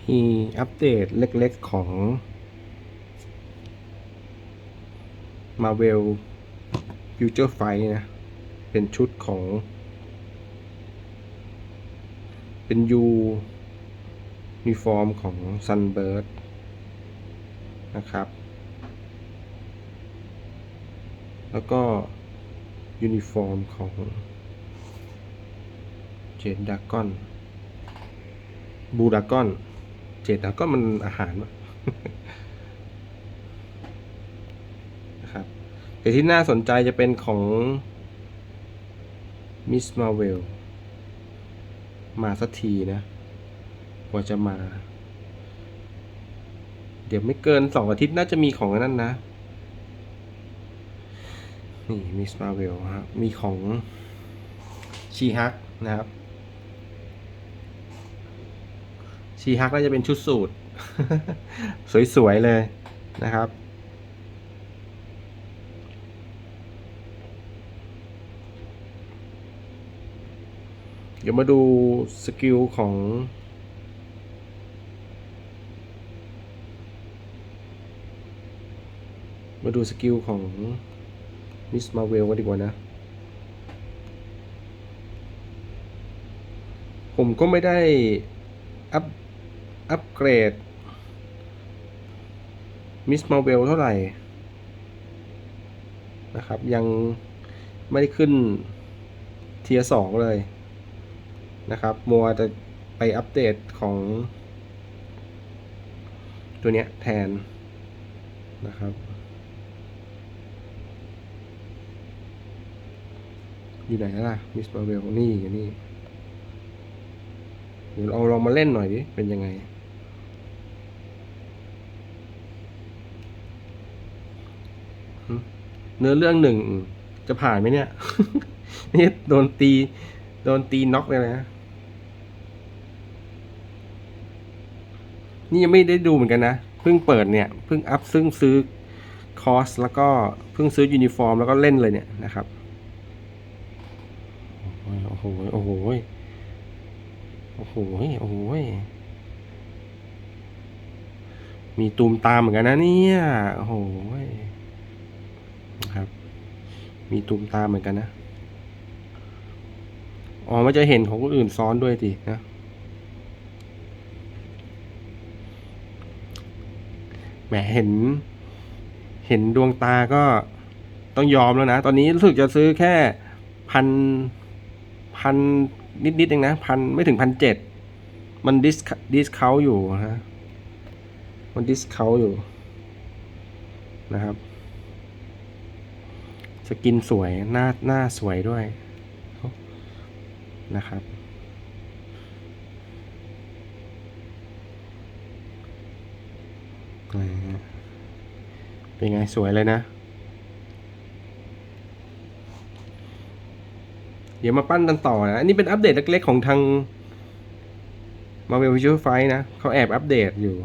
มีอัปเดตเล็กๆของ Marvel Future Fight นะ เป็นชุดของ เป็นยูนิฟอร์มของ Sunbird นะครับ แล้วก็ยูนิฟอร์มของเจนดากอนบูดากอน เจดดากอนมันอาหารนะครับแต่ที่น่าสนใจจะเป็นของมิสมาเวลมาสักทีนะกว่าจะมา เดี๋ยวไม่เกินสองอาทิตย์น่าจะมีของนนั้นนะ นี่มิสมาเวลครับมีของชีฮักนะครับ ชีฮักน่าจะเป็นชุดสูตร สวย ๆ เลยนะครับ เดี๋ยวมาดูสกิลของมาดูสกิลของมิสมาเวลกันดีกว่านะ ผมก็ไม่ได้อัพ อัปเกรด มิสมาเวลเท่าไหร่ นะครับ ยังไม่ได้ขึ้นเทียสองเลย นะครับ มัวจะไปอัปเดตของ ตัวเนี้ยแทน นะครับ อยู่ไหนละล่ะ มิสมาเวลนี่อยู่นี่เดี๋ยวเราลองมาเล่นหน่อยดิ เป็นยังไง เนื้อเรื่องหนึ่งจะผ่านไหมเนี่ย นี่โดนตี โดนตีน็อกเลยนะ นี่ยังไม่ได้ดูเหมือนกันนะ เพิ่งเปิดเนี่ย เพิ่งอัพซึ่งซื้อคอร์สแล้วก็เพิ่งซื้อยูนิฟอร์ม แล้วก็เล่นเลยเนี่ยนะครับ โอ้โห โอ้โห โอ้โห โอ้โห มีตูมตามเหมือนกันนะเนี่ย โอ้โห นะครับ มีตูมตาเหมือนกันนะ อ๋อมันจะเห็นของคนอื่นซ้อนด้วยดินะ แหมเห็น เห็นดวงตาก็ต้องยอมแล้วนะ ตอนนี้รู้สึกจะซื้อแค่พันพันนิดๆเองนะพันไม่ถึงพันเจ็ดมันดิสดิสเขาอยู่ฮะมันดิสเขาอยู่นะครับ สกินสวยหน้าหน้าสวยด้วยนะครับ เป็นไงสวยเลยนะ เดี๋ยวมาปั้นกันต่อนะ อันนี้เป็นอัปเดตเล็กๆของทาง Marvel Future Fight นะ เขาแอบอัปเดตอยู่